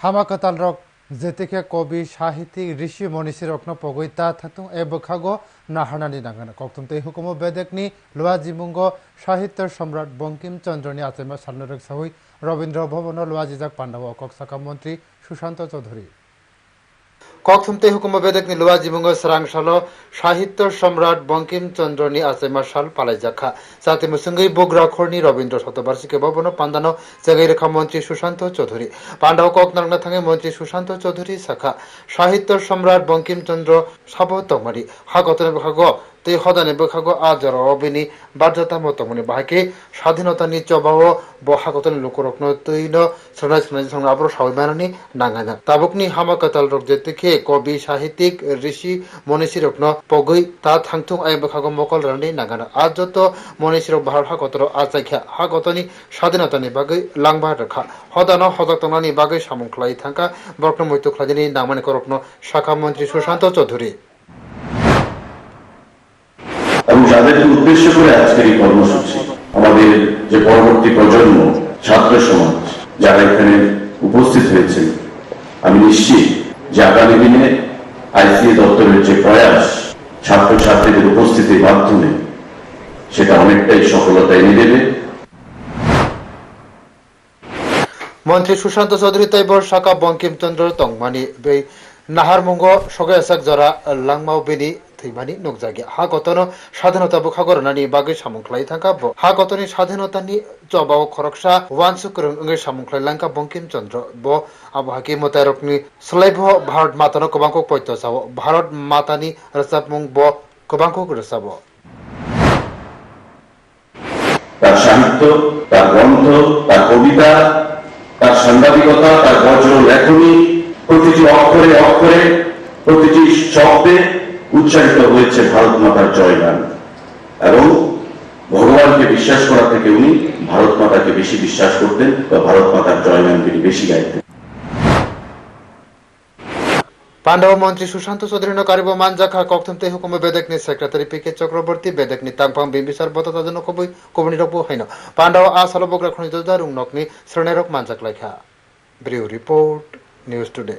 হামাকাতাল rock যেতিকে কবি সাহিত্যিক ঋষি মনীষী রত্ন পগৈতা থাকতুং এ বখাগ নাহানানি নাঙ্গানা কক্তুম তে হুকুম বেদেকনি লোয়া জিমুঙ্গ সাহিত্য সম্রাট বঙ্কিম চন্দ্রনি আচেমা সালনরক সাহুই রবীন্দ্র ভবন লোয়া জিজাক পাণ্ডব অকক শাখা মন্ত্রী সুশান্ত চৌধুরী কক্সুমতে হুকুম নিলুয়া লোয়া সরাং সরাংশালো সাহিত্য সম্রাট বঙ্কিম চন্দ্রনি আচেমা সাল পালাইজাখা। সাথে মুসুঙ্গই বগ্রাখরনি রবীন্দ্র শতবার্ষিকী ভবন পান্দানো জাগাই রেখা মন্ত্রী সুশান্ত চৌধুরী। পান্ডব কক নাংনা থাঙে মন্ত্রী সুশান্ত চৌধুরী শাখা। সাহিত্য সম্রাট বঙ্কিম চন্দ্র সাব তমারি হাগতনে বখাগ তে হদানে বখাগ আজর অবিনি বার্যতা মতমনি বাহাকে স্বাধীনতানি চবাহ বহাগতনি লোকরত্ন তৈন সনাজ সনাজ সংগ্রাম আবর তাবুকনি হামাকাতাল রক যেতেকে কবি, সাহিত্যিক, ঋষি, মনীষী রত্ন পগৈ তা থাংথুং আই বখাগ মকল রানি নাঙ্গানা আজ যত মনীষী রক ভারত হাগতর আজাইখা, হাগতনি স্বাধীনতানি বাগৈ লাংবা রেখা হদানো হদতনানি বাগৈ সামুখলাই থাকা বর্তমান মৈত্য খ্লাদিনী নামানি করপ্ন শাখা মন্ত্রী সুশান্ত চৌধুরী এবং যাদেরকে উদ্দেশ্য করে আজকের এই কর্মসূচি, আমাদের যে পরবর্তী প্রজন্ম, ছাত্র সমাজ, যারা এখানে উপস্থিত হয়েছেন, আমি নিশ্চিত যে আগামী দিনে আইসিএ দপ্তরের যে প্রয়াস ছাত্রছাত্রীদের উপস্থিতির মাধ্যমে, সেটা অনেকটাই সফলতা এনে দেবে। মন্ত্রী সুশান্ত চৌধুরী তাইবর শাখা বঙ্কিমচন্দ্র তংমানি, বে নাহারমুঙ্গ সগায়াসাক জরা, লাংমাও বেনি থৈমানি নকজাগি হা গতন স্বাধীনতা বুখাগরনানি বাগৈ সামুখলাই থাকা ব হা গতনি স্বাধীনতানি চবাও খরকসা ওয়ানসুকরং ওঙ্গে সামুখলাই লাংকা বঙ্কিমচন্দ্র ব আবহাকি মতায়রকনি সলাইভ ভারত মাতানো পৈত্য চাব ভারত মাতানি রসাবমুং ব কবাংকক রসাব তার সাহিত্য তার গ্রন্থ তার কবিতা তার সাংবাদিকতা তার বজ্র লেখনী প্রতিটি অক্ষরে অক্ষরে প্রতিটি শব্দে উচ্চারিত হয়েছে ভারত মাতার জয়গান। এবং ভগবানকে বিশ্বাস করা থেকে উনি ভারত মাতাকে বেশি বিশ্বাস করতেন বা ভারত মাতার জয়গান তিনি বেশি গাইতেন। পাণ্ডব মন্ত্রী সুশান্ত চৌধুরী কারিব মানজাখা কক্তমতে হুকুমে বেদেকনি সেক্রেটারি পি কে চক্রবর্তী বেদেকনি তাংপাং বিম্বিসার বততা জন্য কবই, কবনি হাইন। পাণ্ডব আ লাইখা ব্রিউ রিপোর্ট, নিউজ টুডে।